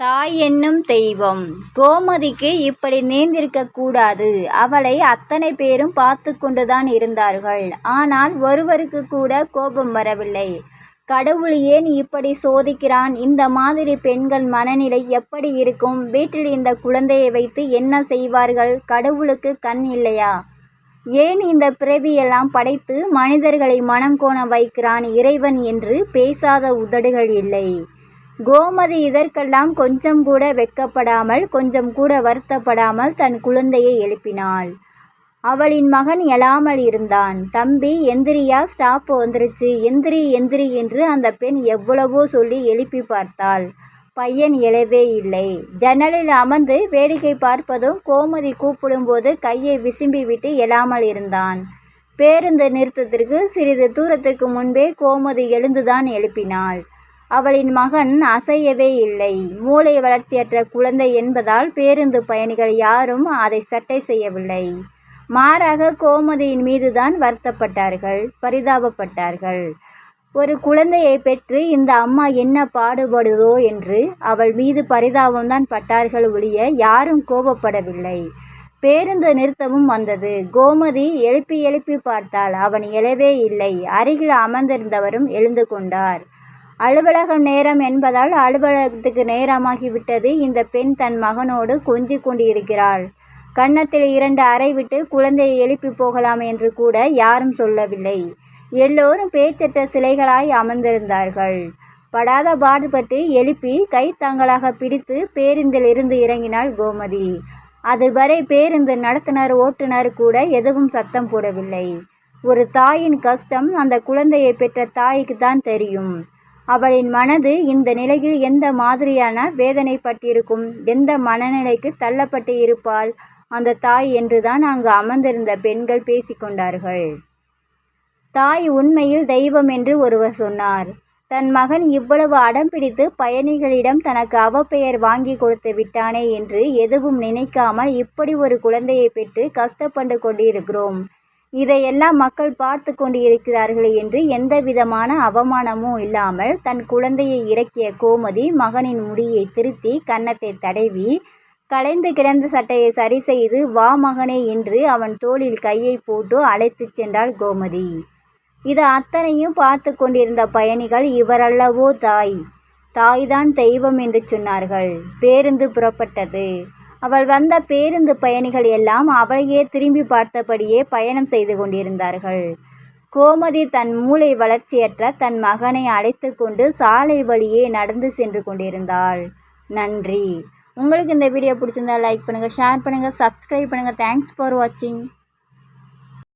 தாய் என்னும் தெய்வம். கோமதிக்கு இப்படி நேர்ந்திருக்க கூடாது. அவளை அத்தனை பேரும் பார்த்து கொண்டுதான் இருந்தார்கள். ஆனால் ஒருவருக்கு கூட கோபம் வரவில்லை. கடவுள் ஏன் இப்படி சோதிக்கிறான்? இந்த மாதிரி பெண்கள் மனநிலை எப்படி இருக்கும்? வீட்டில் இந்த குழந்தையை வைத்து என்ன செய்வார்கள்? கடவுளுக்கு கண் இல்லையா? ஏன் இந்த பிறவியெல்லாம் படைத்து மனிதர்களை மனம் கோண வைக்கிறான் இறைவன் என்று பேசாத உதடுகள் இல்லை. கோமதி இதற்கெல்லாம் கொஞ்சம் கூட வெக்கப்படாமல் கொஞ்சம் கூட வருத்தப்படாமல் தன் குழந்தையை எழுப்பினாள். அவளின் மகன் எழாமல் இருந்தான். தம்பி எந்திரியா? ஸ்டாப் வந்துருச்சு. எந்திரி எந்திரி என்று அந்த பெண் எவ்வளவோ சொல்லி எழுப்பி பார்த்தாள். பையன் எழவே இல்லை. ஜன்னலில் அமர்ந்து வேடிக்கை பார்ப்பதும் கோமதி கூப்பிடும்போது கையை விசும்பி விட்டு எழாமல் இருந்தான். பேருந்து நிறுத்தத்திற்கு சிறிது தூரத்திற்கு முன்பே கோமதி எழுந்துதான் எழுப்பினாள். அவளின் மகன் அசையவே இல்லை. மூளை வளர்ச்சியற்ற குழந்தை என்பதால் பேருந்து பயணிகள் யாரும் அதை சட்டை செய்யவில்லை. மாறாக கோமதியின் மீதுதான் வருத்தப்பட்டார்கள் பரிதாபப்பட்டார்கள். ஒரு குழந்தையை பெற்று இந்த அம்மா என்ன பாடுபடுதோ என்று அவள் மீது பரிதாபம்தான் பட்டார்கள் ஒழிய யாரும் கோபப்படவில்லை. பேருந்து நிறுத்தமும் வந்தது. கோமதி எழுப்பி எழுப்பி பார்த்தாள். அவன் எழவே இல்லை. அருகில் அமர்ந்திருந்தவரும் எழுந்து கொண்டார். அலுவலகம் நேரம் என்பதால் அலுவலகத்துக்கு நேரமாகிவிட்டது. இந்த பெண் தன் மகனோடு கொஞ்சி கொண்டிருக்கிறாள். கன்னத்தில் இரண்டு அறை விட்டு குழந்தையை எழுப்பி போகலாம் என்று கூட யாரும் சொல்லவில்லை. எல்லோரும் பேச்சற்ற சிலைகளாய் அமர்ந்திருந்தார்கள். படாத பாடுபட்டு எழுப்பி கை தங்களாக பிடித்து பேருந்தில் இருந்து இறங்கினாள் கோமதி. அதுவரை பேருந்து நடத்துனர் ஓட்டுநர் கூட எதுவும் சத்தம் போடவில்லை. ஒரு தாயின் கஷ்டம் அந்த குழந்தையை பெற்ற தாய்க்கு தான் தெரியும். அவளின் மனது இந்த நிலையில் எந்த மாதிரியான வேதனைப்பட்டிருக்கும்? எந்த மனநிலைக்கு தள்ளப்பட்டு இருப்பாள் அந்த தாய் என்றுதான் அங்கு அமர்ந்திருந்த பெண்கள் பேசிக்கொண்டார்கள் தாய் உண்மையில் தெய்வம் என்று ஒருவர் சொன்னார். தன் மகன் இவ்வளவு அடம் பிடித்து பயணிகளிடம் தனக்கு அவப்பெயர் வாங்கி கொடுத்து விட்டானே என்று எதுவும் நினைக்காமல் இப்படி ஒரு குழந்தையை பெற்று கஷ்டப்பட்டு கொண்டிருக்கிறோம். இதையெல்லாம் மக்கள் பார்த்து கொண்டிருக்கிறார்கள் என்று எந்த விதமான அவமானமும் இல்லாமல் தன் குழந்தையை இறக்கிய கோமதி மகனின் முடியை திருத்தி கன்னத்தை தடவி கலைந்து கிடந்த சட்டையை சரி செய்து வா மகனே என்று அவன் தோளில் கையை போட்டு அழைத்துச் சென்றாள் கோமதி. இது அத்தனையும் பார்த்து கொண்டிருந்த பயணிகள் இவரல்லவோ தாய் தாய்தான் தெய்வம் என்று சொன்னார்கள். பேருந்து புறப்பட்டது. அவள் வந்த பேருந்து பயணிகள் எல்லாம் அவளையே திரும்பி பார்த்தபடியே பயணம் செய்து கொண்டிருந்தார்கள். கோமதி தன் மூளை வளர்ச்சியற்ற தன் மகனை அழைத்து கொண்டு சாலை வழியே நடந்து சென்று கொண்டிருந்தாள். நன்றி. உங்களுக்கு இந்த வீடியோ பிடிச்சிருந்தா லைக் பண்ணுங்கள் ஷேர் பண்ணுங்கள் சப்ஸ்கிரைப் பண்ணுங்கள் தேங்க்ஸ் ஃபார் வாட்சிங்